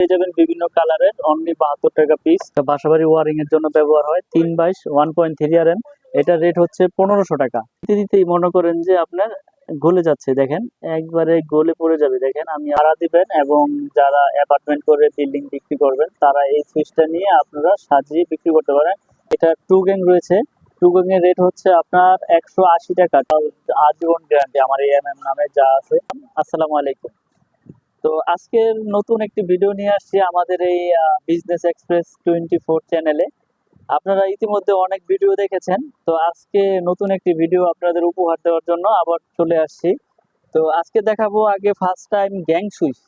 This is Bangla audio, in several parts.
পেয়ে যাবেন বিভিন্ন কালারের অনলি বাহাত্তর টাকা পিস বাসাবাড়ি ওয়ারিং এর জন্য ব্যবহার হয়, তিন বাইশ one point three R N এটার রেট হচ্ছে পনেরোশো টাকা। দিতে দিতেই মনে করেন যে আপনার গলে যাচ্ছে, দেখেন, একবারে গলে পড়ে যাবে। দেখেন, আমি আড়া দিবেন এবং যারা অ্যাপার্টমেন্ট করে বিল্ডিং বিক্রি করবেন, তারা এই সুইচটা নিয়ে আপনারা সাজিয়ে বিক্রি করতে পারেন। এটা টু গ্যাং রয়েছে। টু গ্যাং এর রেট হচ্ছে আপনার একশো আশি টাকা। আজীবন গ্যারান্টি আমার এই এম এম নামে যা আছে। আসসালামু আলাইকুম। তো আজকের নতুন একটি ভিডিও নিয়ে আসছি আমাদের এই বিজনেস এক্সপ্রেস টোয়েন্টি ফোর চ্যানেলে আপনারা ইতিমধ্যে অনেক ভিডিও দেখেছেন। তো আজকে নতুন একটি ভিডিও আপনাদের উপহার দেওয়ার জন্য আবার চলে আসছি। তো আজকে দেখাবো আগে ফার্স্ট টাইম গ্যাং সুইচ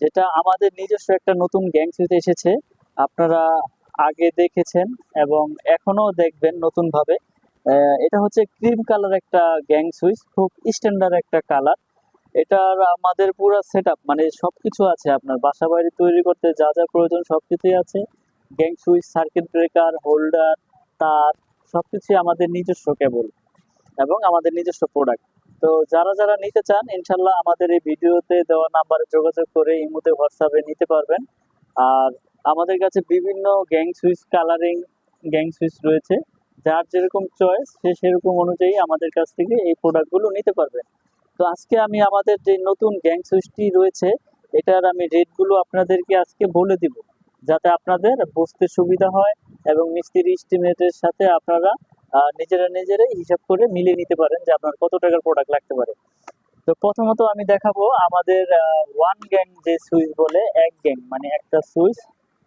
যেটা আমাদের নিজস্ব একটা নতুন গ্যাং সুইচ এসেছে। আপনারা আগে দেখেছেন এবং এখনও দেখবেন নতুনভাবে। এটা হচ্ছে ক্রিম কালার একটা গ্যাং সুইচ খুব স্ট্যান্ডার্ড একটা কালার এটার আমাদের পুরো সেট মানে সবকিছু আছে আপনার। বাসা বাড়ি তৈরি করতে যা যা প্রয়োজন সবকিছুই আছে। Gang switch circuit breaker holder তার, সবকিছুই আমাদের নিজস্ব কেবল এবং আমাদের নিজস্ব প্রোডাক্ট তো যারা যারা নিতে চান, ইনশাল্লাহ আমাদের এই ভিডিওতে দেওয়া নাম্বারে যোগাযোগ করে ইমুতে হোয়াটসঅ্যাপে নিতে পারবেন। আর আমাদের কাছে বিভিন্ন gang switch colouring gang switch রয়েছে। যার যেরকম চয়েস সে সেরকম অনুযায়ী আমাদের কাছ থেকে এই প্রোডাক্টগুলো নিতে পারবেন। তো আজকে আমি আমাদের যে নতুন গ্যাং সুইচটি রয়েছে, এটার আমি রেটগুলো আপনাদেরকে আজকে বলে দিব। যাতে আপনাদের বুঝতে সুবিধা হয় এবং মিস্ত্রি এস্টিমেটের সাথে আপনারা নিজেরা নিজেরাই হিসাব করে মিলিয়ে নিতে পারেন যে আপনার কত টাকার প্রোডাক্ট লাগতে পারে। তো প্রথমত আমি দেখাবো আমাদের ওয়ান গ্যাং যে সুইচ বলে, এক গ্যাং মানে একটা সুইচ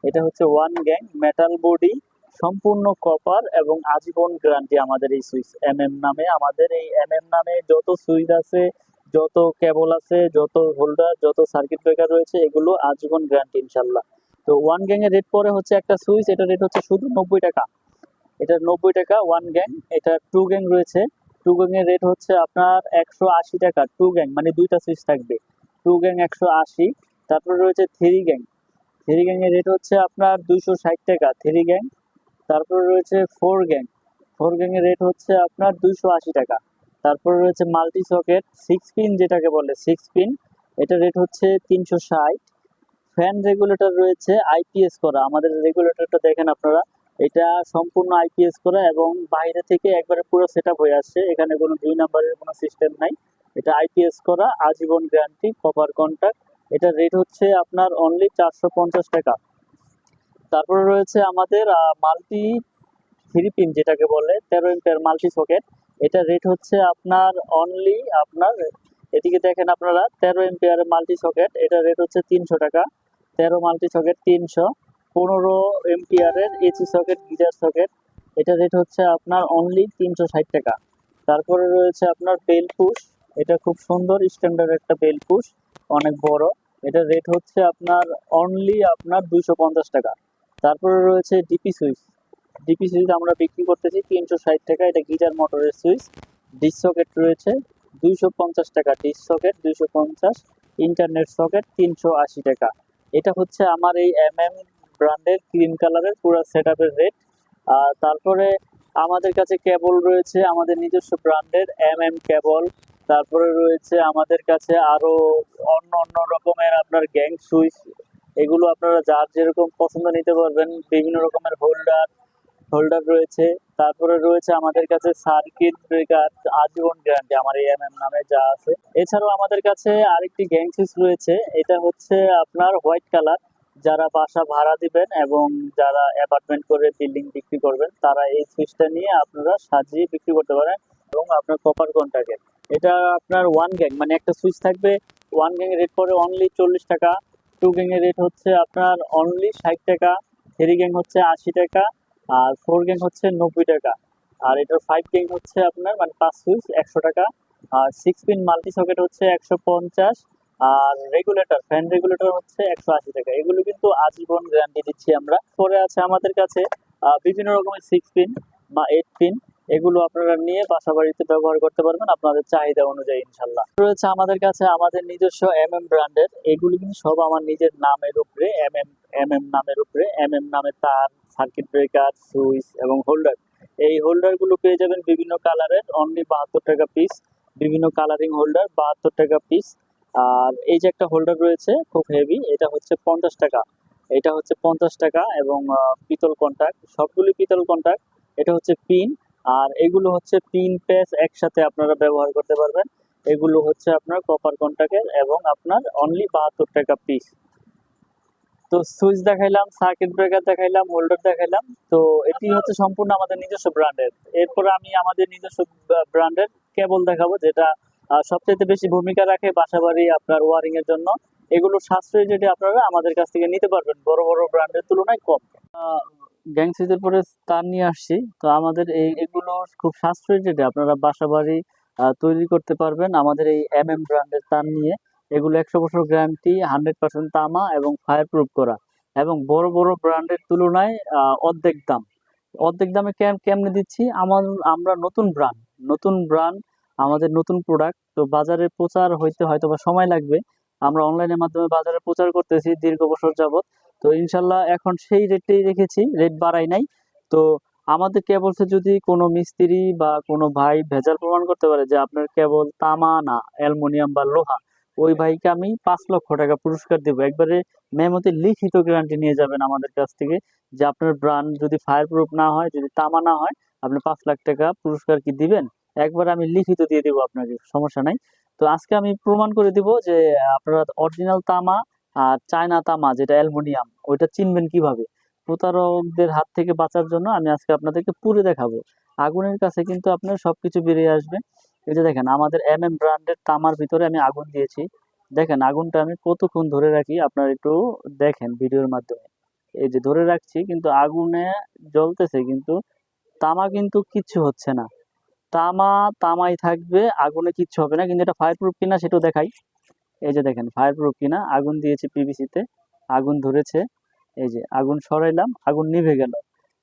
এটা হচ্ছে ওয়ান গ্যাং মেটাল বডি সম্পূর্ণ কপার এবং আজীবন গ্যারান্টি আমাদের এই সুইচ এম এম নামে। আমাদের এই এম এম নামে যত সুইচ আছে, যত কেবল আছে, যত হোল্ডার যত সার্কিট ব্রেকার রয়েছে, এগুলো আজীবন গ্যারান্টি ইনশাল্লাহ তো ওয়ান গ্যাং এর রেট পরে হচ্ছে একটা সুইচ এটা রেট হচ্ছে শুধু নব্বই টাকা। এটা নব্বই টাকা ওয়ান গ্যাং এটা টু গ্যাং রয়েছে। টু গ্যাং এর রেট হচ্ছে আপনার একশো আশি টাকা টু গ্যাং মানে দুইটা সুইচ থাকবে। টু গ্যাং একশো আশি, তারপরে রয়েছে থ্রি গ্যাং থ্রি গ্যাং এর রেট হচ্ছে আপনার দুইশো ষাট টাকা থ্রি গ্যাং তারপরে রয়েছে ফোর গ্যাং ফোর গ্যাং এর রেট হচ্ছে আপনার দুইশো আশি টাকা। তারপরে রয়েছে মাল্টি সকেট সিক্স পিন যেটাকে বলে সিক্স পিন এটা রেট হচ্ছে তিনশো ষাট। ফ্যান রেগুলেটর রয়েছে আইপিএস করা। আমাদের রেগুলেটরটা দেখেন আপনারা। এটা সম্পূর্ণ আইপিএস করা এবং বাইরে থেকে একবারে পুরো সেট হয়ে আসছে। এখানে কোনো দুই নাম্বারের কোনো সিস্টেম নাই। এটা আইপিএস করা, আজীবন গ্যারান্টি কভার কন্ট্যাক্ট এটা রেট হচ্ছে আপনার অনলি চারশো পঞ্চাশ টাকা। তারপরে রয়েছে আমাদের মাল্টি থ্রি পিন যেটাকে বলে, তেরো ইম্পের মাল্টি সকেট এটা রেট হচ্ছে আপনার অনলি আপনার, এদিকে দেখেন আপনারা, তেরো এম্পিয়ারের মাল্টি সকেট এটা রেট হচ্ছে তিনশো টাকা। তেরো মাল্টি সকেট তিনশো, পনেরো এম্পিয়ারের এসি সকেট গিজার সকেট এটা রেট হচ্ছে আপনার অনলি তিনশো ষাট টাকা। তারপরে রয়েছে আপনার বেল পুশ এটা খুব সুন্দর স্ট্যান্ডার্ড একটা বেল পুশ অনেক বড়। এটা রেট হচ্ছে আপনার অনলি আপনার দুইশো পঞ্চাশ টাকা। তারপরে রয়েছে ডিপি সুইচ ডিপি সুইচ আমরা বিক্রি করতেছি তিনশো ষাট টাকা। এটা গিজার মোটরের সুইচ ডিস সকেট রয়েছে দুইশো পঞ্চাশ টাকা। ডিস সকেট দুইশো পঞ্চাশ ইন্টারনেট সকেট তিনশো আশি টাকা। এটা হচ্ছে আমার এই এম এম ব্র্যান্ডের ক্রিম কালারের পুরো সেট আপের রেট আর তারপরে আমাদের কাছে কেবল রয়েছে আমাদের নিজস্ব ব্র্যান্ডের এম এম কেবল তারপরে রয়েছে আমাদের কাছে আরও অন্য অন্য রকমের আপনার গ্যাং সুইচ এগুলো আপনারা যার যেরকম পছন্দ নিতে পারবেন, বিভিন্ন রকমের হোল্ডার হোল্ডার রয়েছে। তারপরে রয়েছে আমাদের কাছে সার্কিট ব্রেকার আজীবন গ্যারান্টি, আমার এই এম এম নামে যা আছে। এছাড়াও আমাদের কাছে আরেকটি গ্যাং সুইচ রয়েছে, এটা হচ্ছে আপনার হোয়াইট কালার। যারা বাসা ভাড়া দিবেন এবং যারা অ্যাপার্টমেন্ট করে বিল্ডিং বিক্রি করবেন, তারা এই সুইচটা নিয়ে আপনারা সাজিয়ে বিক্রি করতে পারেন এবং আপনার কপার কন্টাক্টের এটা আপনার ওয়ান গ্যাং মানে একটা সুইচ থাকবে ওয়ান গ্যাং রেট পরে অনলি চল্লিশ টাকা। টু গ্যাং এর রেট হচ্ছে আপনার অনলি ষাট টাকা থ্রি গ্যাং হচ্ছে আশি টাকা, আর ফোর গ্যাং হচ্ছে নব্বই টাকা। আর এটার ফাইভ গ্যাং হচ্ছে আপনার মানে পাঁচ সুইচ একশো টাকা, আর সিক্স পিন মাল্টি সকেট হচ্ছে একশো পঞ্চাশ, আর রেগুলেটর ফ্যান রেগুলেটর হচ্ছে একশো আশি টাকা। এগুলো কিন্তু আজীবন গ্যারান্টি দিচ্ছি আমরা। পরে আছে আমাদের কাছে বিভিন্ন রকমের সিক্স পিন বা এইট পিন এগুলো আপনারা নিয়ে বাসা বাড়িতে ব্যবহার করতে পারবেন আপনাদের চাহিদা অনুযায়ী ইনশাল্লাহ রয়েছে আমাদের কাছে আমাদের নিজস্ব এম এম ব্র্যান্ডের এগুলো কিন্তু সব আমার নিজের নামের উপরে এম এম এম এম নামের উপরে এম এম নামে তার সার্কিট ব্রেকার সুইচ এবং হোল্ডার এই হোল্ডারগুলো পেয়ে যাবেন বিভিন্ন কালারের অনলি বাহাত্তর টাকা পিস বিভিন্ন কালারিং হোল্ডার বাহাত্তর টাকা পিস আর এই যে একটা হোল্ডার রয়েছে, খুব হেভি এটা হচ্ছে পঞ্চাশ টাকা। এটা হচ্ছে পঞ্চাশ টাকা এবং পিতল কন্টাক্ট সবগুলি পিতল কন্টাক্ট এটা হচ্ছে পিন আর এগুলো হচ্ছে পিন পেস একসাথে আপনারা ব্যবহার করতে পারবেন। এগুলো হচ্ছে আপনার কপার কন্টাক্টের এবং আপনার অনলি বাহাত্তর টাকা পিস তো সুইচ দেখাইলাম সার্কিট ব্রেকার দেখাইলাম হোল্ডার দেখাইলাম। তো এটি হচ্ছে সম্পূর্ণ আমাদের নিজস্ব ব্র্যান্ডের এরপরে আমি আমাদের নিজস্ব ব্র্যান্ডের কেবল দেখাবো, যেটা সবচেয়ে বেশি ভূমিকা রাখে বাসাবাড়ি, আপনার ওয়ারিং এর জন্য। এগুলো সাশ্রয়ী যেটি আপনারা আমাদের কাছ থেকে নিতে পারবেন, বড় বড় ব্র্যান্ডের তুলনায় কম। গ্যাং সুইচের পরে তার নিয়ে আসছি। তো আমাদের এই এগুলো খুব সাশ্রয়ী যেটা আপনারা বাসাবাড়ি আহ, তৈরি করতে পারবেন আমাদের এই এম এম ব্র্যান্ডের তার নিয়ে। এগুলো একশো বছর গ্যারান্টি হান্ড্রেড পার্সেন্ট তামা এবং ফায়ার প্রুফ করা। এবং বড় বড় ব্র্যান্ডের তুলনায় অর্ধেক দাম। অর্ধেক দামে কেম কেমনে দিচ্ছি? আমার আমরা নতুন ব্র্যান্ড নতুন ব্র্যান্ড আমাদের নতুন প্রোডাক্ট তো বাজারে প্রচার হইতে হয়তো বা সময় লাগবে। আমরা অনলাইনের মাধ্যমে বাজারে প্রচার করতেছি দীর্ঘ বছর যাবত তো ইনশাল্লাহ এখন সেই রেটটাই রেখেছি রেট বাড়াই নাই। তো আমাদের কেবলসে যদি কোনো মিস্ত্রি বা কোনো ভাই ভেজাল প্রমাণ করতে পারে যে আপনার কেবল তামা না, অ্যালুমিনিয়াম বা লোহা, ওই ভাইকে আমি পাঁচ লক্ষ টাকা পুরস্কার দেবো। একবারে মেমোতে লিখিত গ্যারান্টি নিয়ে যাবেন আমাদের কাছ থেকে যে আপনার ব্র্যান্ড যদি ফায়ার প্রুফ না হয়, যদি তামা না হয়, আপনি পাঁচ লাখ টাকা পুরস্কার কি দিবেন? একবার আমি লিখিত দিয়ে দেবো আপনাকে, সমস্যা নাই। তো আজকে আমি প্রমাণ করে দিব যে আপনারা অরিজিনাল তামা আর চায়না তামা, যেটা অ্যালুমিনিয়াম, ওইটা চিনবেন কীভাবে? প্রতারকদের হাত থেকে বাঁচার জন্য আমি আজকে আপনাদেরকে পুরে দেখাবো। আগুনের কাছে কিন্তু আপনার সবকিছু বেরিয়ে আসবে। এই যে দেখেন, আমাদের এম এম ব্র্যান্ডের তামার ভিতরে আমি আগুন দিয়েছি। দেখেন, আগুনটা আমি কতক্ষণ ধরে রাখি, আপনারা একটু দেখেন ভিডিওর মাধ্যমে। এই যে ধরে রাখছি, কিন্তু আগুনে জ্বলতেছে, কিন্তু তামা কিন্তু কিচ্ছু হচ্ছে না। তামা, তামাই থাকবে, আগুনে কিচ্ছু হবে না, কিন্তু এটা ফায়ার প্রুফ কিনা সেটাও দেখাই। এই যে দেখেন ফায়ার প্রুফ কিনা, আগুন দিয়েছি পিভিসিতে আগুন ধরেছে, এই যে আগুন সরাইলাম, আগুন নিভে গেল।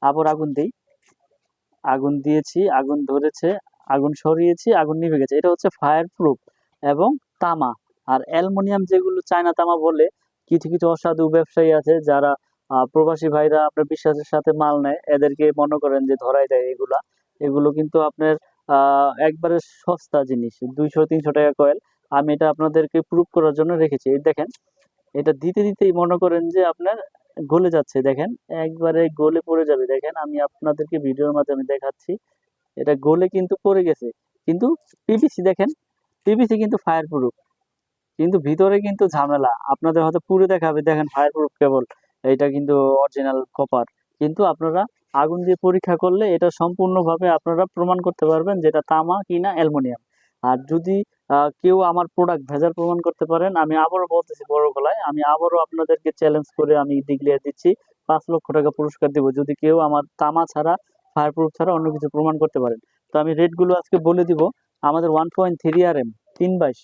আবার আগুন দিই। আগুন দিয়েছি, আগুন ধরেছে, আগুন সরিয়েছি, আগুন নিভে গেছে। এটা হচ্ছে ফায়ার প্রুফ এবং তামা। আর অ্যালুমিনিয়াম যেগুলো চায়না তামা বলে, কিছু কিছু অসাধু ব্যবসায়ী আছে যারা প্রবাসী ভাইরা আপনার বিশ্বাসের সাথে মাল নেয়। এদেরকে মনে করেন যে ধরাই দেয় এগুলা। এগুলো কিন্তু আপনার একবারে সস্তা জিনিস, দুইশো, তিনশো টাকা কয়েল আমি এটা আপনাদেরকে প্রুফ করার জন্য রেখেছি। এই দেখেন, এটা দিতে দিতেই মনে করেন যে আপনার গলে যাচ্ছে। দেখেন, একবারে গলে পড়ে যাবে। দেখেন, আমি আপনাদেরকে ভিডিওর মাধ্যমে দেখাচ্ছি। এটা গলে কিন্তু পড়ে গেছে। কিন্তু পিভিসি দেখেন পিভিসি কিন্তু ফায়ার প্রুফ কিন্তু ভিতরে কিন্তু ঝামেলা। আপনাদের হয়তো পুরো দেখাবে, দেখেন ফায়ার প্রুফ কেবল। এটা কিন্তু অরিজিনাল কপার কিন্তু আপনারা আগুন দিয়ে পরীক্ষা করলে এটা সম্পূর্ণভাবে আপনারা প্রমাণ করতে পারবেন যেটা তামা কিনা অ্যালুমিনিয়াম। আর যদি কেউ আমার প্রোডাক্ট ভেজাল প্রমাণ করতে পারেন। আমি আবারও বলতেছি বড় গলায়, আমি আবারও আপনাদেরকে চ্যালেঞ্জ করে আমি ডিক্লেয়ার দিচ্ছি, পাঁচ লক্ষ টাকা পুরস্কার দেবো। যদি কেউ আমার তামা ছাড়া ফায়ার প্রুফ ছাড়া অন্য কিছু প্রমাণ করতে পারেন। তো আমি রেটগুলো আজকে বলে দিব। আমাদের one point three R M তিন বাইশ,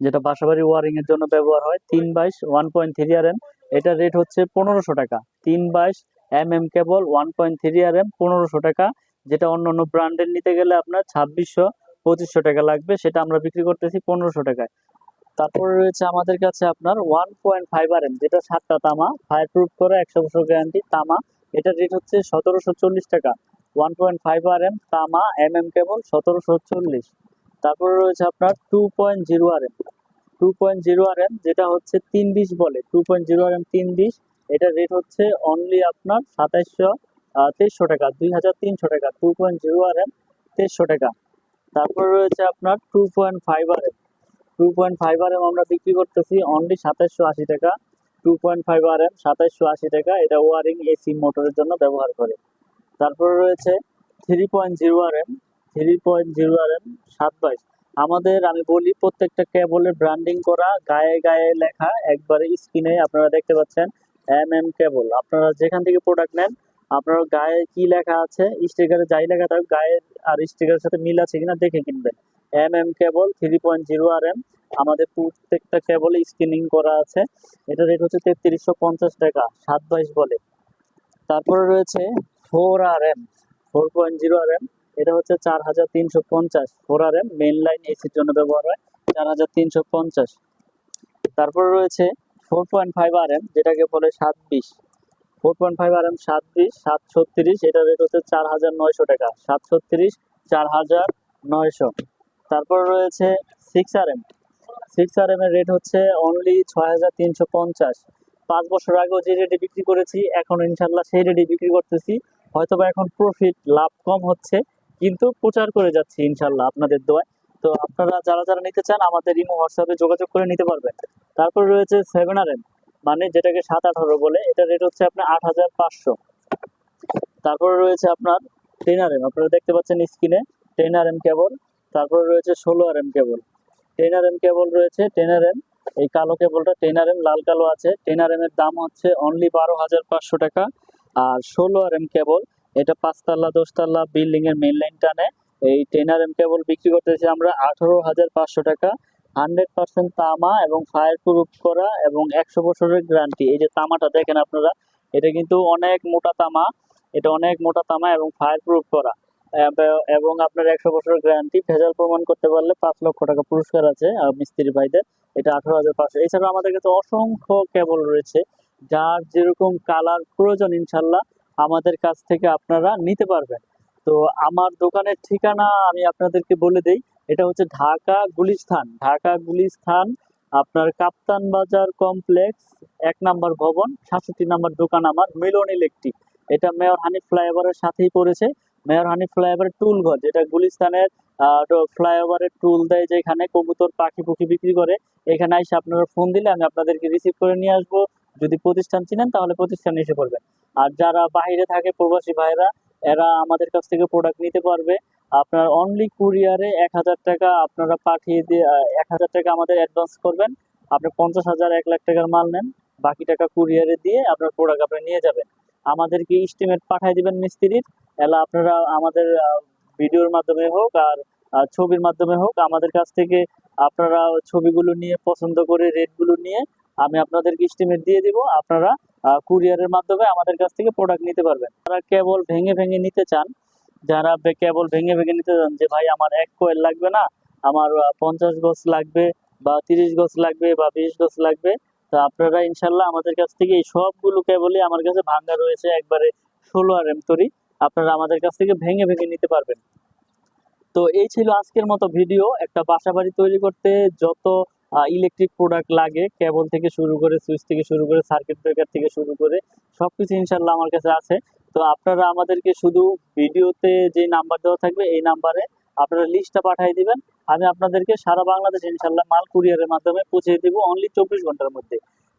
যেটা বাসাবাড়ি ওয়ারিং এর জন্য ব্যবহার হয়, তিন বাইশ one point three R M এটার রেট হচ্ছে পনেরোশো টাকা। তিন বাইশ M M cable one point three R M পনেরোশো টাকা। যেটা অন্য অন্য ব্র্যান্ডের নিতে গেলে আপনার ছাব্বিশশো পঁচিশশো টাকা লাগবে, সেটা আমরা বিক্রি করতেছি পনেরোশো টাকায়। তারপরে রয়েছে আমাদের কাছে আপনার one point five R M যেটা সাতটা তামা ফায়ার প্রুফ করে, একশো বছর গ্যারান্টি তামা। এটার রেট হচ্ছে সতেরোশো চল্লিশ টাকা। One point five R M তামা এম এম কেবল সতেরোশো চল্লিশ। তারপরে রয়েছে আপনার two point zero R M two point zero R M যেটা হচ্ছে তিন বিশ বলে। Two point zero R M তিন বিশ এটার রেট হচ্ছে অনলি আপনার সাতাইশশো তেইশশো টাকা, দুই হাজার তিনশো টাকা। Two point zero R M তেইশশো টাকা। তারপর রয়েছে আপনার two point five R M two point five R M আমরা বিক্রি করতেছি অনলি সাতাইশশো আশি টাকা। Two point five R M সাতাইশশো আশি টাকা, এটা ওয়ারিং এসি মোটরের জন্য ব্যবহার করে। তারপর রয়েছে three point zero R M three point zero R M সাত বাইশ। আমাদের, আমি বলি প্রত্যেকটা কেবলের ব্র্যান্ডিং করা, গায়ে গায়ে লেখা, একবারে স্ক্রিনে আপনারা দেখতে পাচ্ছেন এম এম কেবল আপনারা যেখান থেকে প্রোডাক্ট নেন আপনার গায়ে কি লেখা আছে? স্টিকারে যাই লেখা থাকুক, গায়ে আর স্টিকারের সাথে মিল আছে কিনা দেখে কিনবেন। M M cable three point zero R M আমাদের প্রত্যেকটা কেবল স্ক্রিনিং করা আছে। এটা রেট হচ্ছে তেত্রিশশো পঞ্চাশ টাকা, সাত বাইশ বলে। তারপরে রয়েছে four R M four point zero R M এটা হচ্ছে চার হাজার তিনশো পঞ্চাশ। Four R M main line এসির জন্য ব্যবহার হয়, চার হাজার তিনশো পঞ্চাশ। তারপরে রয়েছে four point five R M যেটাকে বলে সাত বিশ। Four point five R M সাত বিশ সাত ছত্রিশ এটা রেট হচ্ছে চার হাজার নয়শো টাকা। সাত ছত্রিশ চার হাজার নয়শো। তারপর রয়েছে six R M six R M এর রেট হচ্ছে অনলি ছয় হাজার তিনশো পঞ্চাশ। পাঁচ বছর আগেও যে রেটে বিক্রি করেছি এখন ইনশাল্লাহ সেই রেটে বিক্রি করতেছি। হয়তোবা এখন প্রফিট লাভ কম হচ্ছে, কিন্তু প্রচার করে যাচ্ছি ইনশাল্লাহ আপনাদের দোয়ায়। তো আপনারা যারা যারা নিতে চান, আমাদের ইমো হোয়াটসঅ্যাপে যোগাযোগ করে নিতে পারবেন। তারপর রয়েছে সেভেন আর এম মানে যেটাকে সাত আঠারো বলে এটা রেট হচ্ছে আপনার আট হাজার পাঁচশো। তারপরে রয়েছে আপনার টেন আর এম আপনারা দেখতে পাচ্ছেন স্ক্রিনে টেন আর এম কেবল তারপরে রয়েছে ষোলো R M cable ten R M cable রয়েছে টেন আর এম এই কালো কেবলটা টেন আর এম লাল কালো আছে। টেন আর এম এর দাম হচ্ছে অনলি বারো হাজার পাঁচশো টাকা। আর ষোলো আর এম কেবল এটা পাঁচতলা বিল্ডিং এর মেইন লাইন টানে। এই টেন আর এম কেবল বিক্রি করতেছি আমরা আঠারো হাজার পাঁচশো টাকা। হান্ড্রেড পার্সেন্ট তামা এবং ফায়ার প্রুফ করা এবং একশো বছরের গ্যারান্টি এই যে তামাটা দেখেন আপনারা, এটা কিন্তু অনেক মোটা তামা, এটা অনেক মোটা তামা এবং ফায়ার প্রুফ করা এবং আপনার একশো বছরের গ্যারান্টি ভেজাল প্রমাণ করতে পারলে পাঁচ লক্ষ টাকা পুরস্কার আছে মিস্ত্রি ভাইদের, এটা আঠারো হাজার পাঁচশো। এছাড়া আমাদের কাছে অসংখ্য কেবল রয়েছে, যার যেরকম কালার প্রয়োজন ইনশাল্লাহ, আমাদের কাছ থেকে আপনারা নিতে পারবেন। তো আমার দোকানের ঠিকানা আমি আপনাদেরকে বলে দেই এটা হচ্ছে ঢাকা গুলিস্থান। ঢাকা গুলিস্থান, আপনার কাপ্তান বাজার কমপ্লেক্স, এক নাম্বার ভবন, সাতষট্টি নাম্বার দোকান আমার, মিলন ইলেকট্রিক। এটা মেয়র হানিফ ফ্লাইওভারের সাথেই পড়েছে। মেয়র হানিফ ফ্লাইওভারের টুল ঘর, যেটা গুলিস্তানের ফ্লাইওভারের টুল দেয় যেখানে কবুতর, পাখি, পুখি বিক্রি করে। এখানে এসে আপনারা ফোন দিলে আমি আপনাদেরকে রিসিভ করে নিয়ে আসব। যদি প্রতিষ্ঠান চিনেন, তাহলে প্রতিষ্ঠান এসে পড়বেন। আর যারা বাইরে থাকে, প্রবাসী ভাইরা এরা আমাদের কাছ থেকে প্রোডাক্ট নিতে পারবে। আপনার অনলি কুরিয়ারে এক হাজার টাকা আপনারা পাঠিয়ে দিয়ে এক হাজার টাকা আমাদের অ্যাডভান্স করবেন। আপনি পঞ্চাশ হাজার, এক লাখ টাকার মাল নেন। বাকি টাকা কুরিয়ারে দিয়ে আপনার প্রোডাক্ট আপনি নিয়ে যাবেন। আমাদেরকে এস্টিমেট পাঠিয়ে দিবেন মিস্ত্রির। এলা আপনারা আমাদের ভিডিওর মাধ্যমে হোক আর ছবির মাধ্যমে হোক, আমাদের কাছ থেকে আপনারা ছবিগুলো নিয়ে, পছন্দ করে রেটগুলো নিয়ে আমি আপনাদেরকে এস্টিমেট দিয়ে দিব। আপনারা কুরিয়ারের মাধ্যমে আমাদের কাছ থেকে প্রোডাক্ট নিতে পারবেন। যারা কেবল ভেঙে ভেঙে নিতে চান যারা কেবল ভেঙে ভেঙে নিতে চান যে, ভাই, আমার এক কোয়েল লাগবে না, আমার পঞ্চাশ গজ লাগবে বা তিরিশ গজ লাগবে বা বিশ গজ লাগবে, তো আপনারা ইনশাল্লাহ আমাদের কাছ থেকে এই সবগুলো কেবলই আমার কাছে ভাঙ্গা রয়েছে একবারে ষোলো আর এম তৈরি। আপনারা আমাদের কাছ থেকে ভেঙে ভেঙে নিতে পারবেন। তো এই ছিল আজকের মতো ভিডিও। একটা বাসা বাড়ি তৈরি করতে যত ইলেকট্রিক প্রোডাক্ট লাগে, কেবল থেকে শুরু করে সুইচ থেকে শুরু করে সার্কিট ব্রেকার থেকে শুরু করে সবকিছু ইনশাল্লাহ আমার কাছে আছে। তো আপনারা আমাদেরকে শুধু ভিডিওতে যে নাম্বার দেওয়া থাকবে, এই নাম্বারে আপনারা লিস্টটা পাঠিয়ে দিবেন। আমি আপনাদেরকে সারা বাংলাদেশ ইনশাল্লাহ মাল কুরিয়ারের মাধ্যমে পৌঁছে দেব অনলি চব্বিশ ঘণ্টার মধ্যে।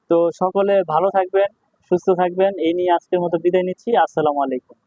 তো সকলে ভালো থাকবেন, সুস্থ থাকবেন, এই নিয়ে আজকের মতো বিদায় নিচ্ছি। আসসালামু আলাইকুম।